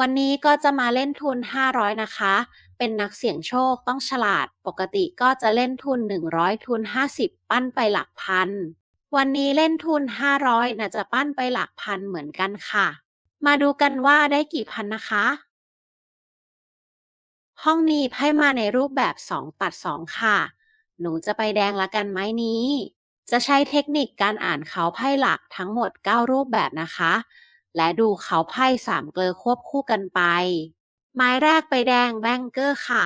วันนี้ก็จะมาเล่นทุน 500 นะคะ เป็นนักเสี่ยงโชคต้องฉลาด ปกติก็จะเล่นทุน 100 ทุน 50 ปั้นไปหลักพัน วันนี้เล่นทุน 500น่าจะปั้นไปหลักพันเหมือนกันค่ะ มาดูกันว่าได้กี่พันนะคะ ห้องนี้ไพ่มาในรูปแบบ 2 ตัด 2 ค่ะ หนูจะไปแดงละกันไหมนี้ จะใช้เทคนิคการอ่านเขาไพ่หลักทั้งหมด 9 รูปแบบนะคะ และดูเขาไพ่สามเกลอควบคู่กันไป ไม้แรกไปแดงแบงเกอร์ค่ะ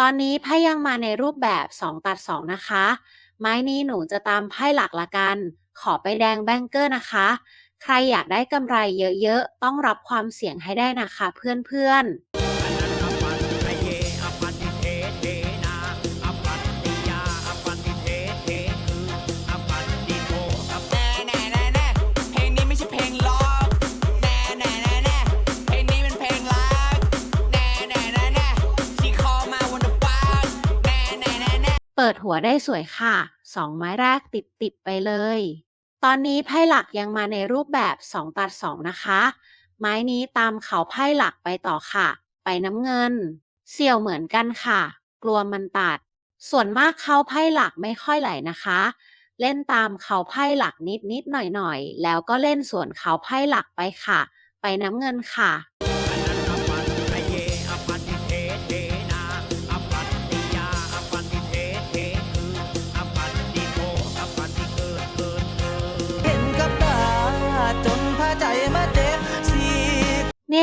ตอนนี้ไพ่ยังมาในรูปแบบ 2 ตัด 2 นะคะ ไม้นี้หนูจะตามไพ่หลักละกัน ขอไปแดงแบงเกอร์นะคะ ใครอยากได้กำไรเยอะๆ ต้องรับความเสี่ยงให้ได้นะคะเพื่อนๆ ปิดหัวได้สวยค่ะสองไม้แรกติดติดไปเลย ตอนนี้ไพ่หลักยังมาในรูปแบบ2ตัด2นะคะ ไม้นี้ตามเขาไพ่หลักไปต่อค่ะ ไปน้ำเงิน เสี่ยวเหมือนกันค่ะ กลัวมันตัด ส่วนมากเขาไพ่หลักไม่ค่อยไหลนะคะ เล่นตามเขาไพ่หลักนิดนิดหน่อยหน่อยแล้วก็เล่นส่วนเขาไพ่หลักไปค่ะ ไปน้ำเงินค่ะ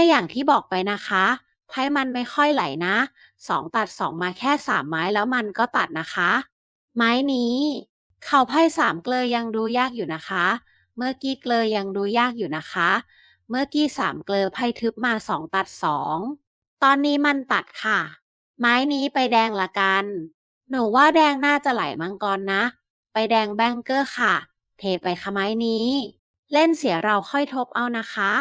อย่างที่บอกไปนะคะไพ่มันไม่ค่อยไหลนะสองตัดสองมาแค่สามไม้แล้วมันก็ตัดนะคะ ไม้นี้เขาไพ่สามเกลอยังดูยากอยู่นะคะ เมื่อกี้เกลอยังดูยากอยู่นะคะ เมื่อกี้สามเกลอไพ่ทึบมาสองตัดสองตอนนี้มันตัดค่ะ ไม้นี้ไปแดงละกัน หนูว่าแดงน่าจะไหลมังกรนะ ไปแดงแบงเกอร์ค่ะ เทไปค่ะไม้นี้ เล่นเสียเราค่อยทบเอานะคะ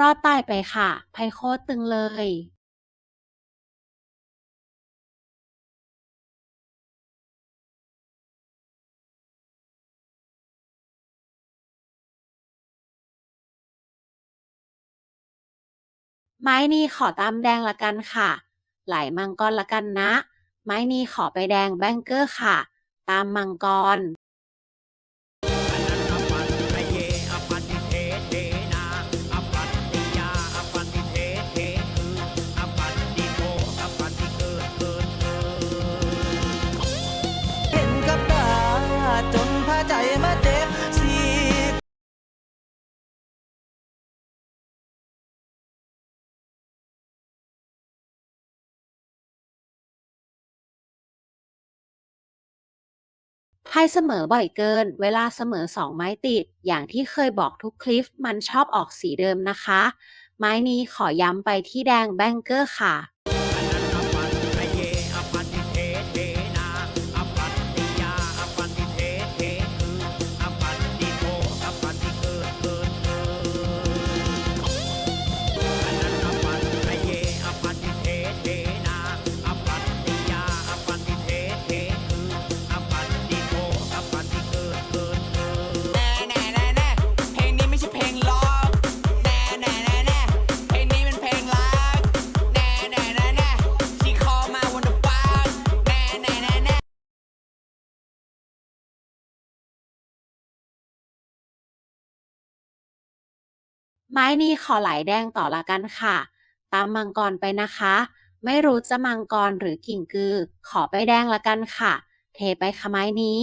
รอดตายไปค่ะไพโคตรตึงเลยไม้นี้ขอตามแดงละกันค่ะ ไหลมังกรละกันนะ ไม้นี้ขอไปแดงแบงเกอร์ค่ะ ตามมังกร ไพ่เสมอบ่อยเกิน เวลาเสมอสองไม้ติด อย่างที่เคยบอกทุกคลิปมันชอบออกสีเดิมนะคะ ไม้นี้ขอย้ำไปที่แดงแบงเกอร์ค่ะ ไม้นี้ขอไหลแดงต่อละกันค่ะ ตามมังกรไปนะคะ ไม่รู้จะมังกรหรือกิ่งกือ ขอไปแดงละกันค่ะ เทไปค่ะไม้นี้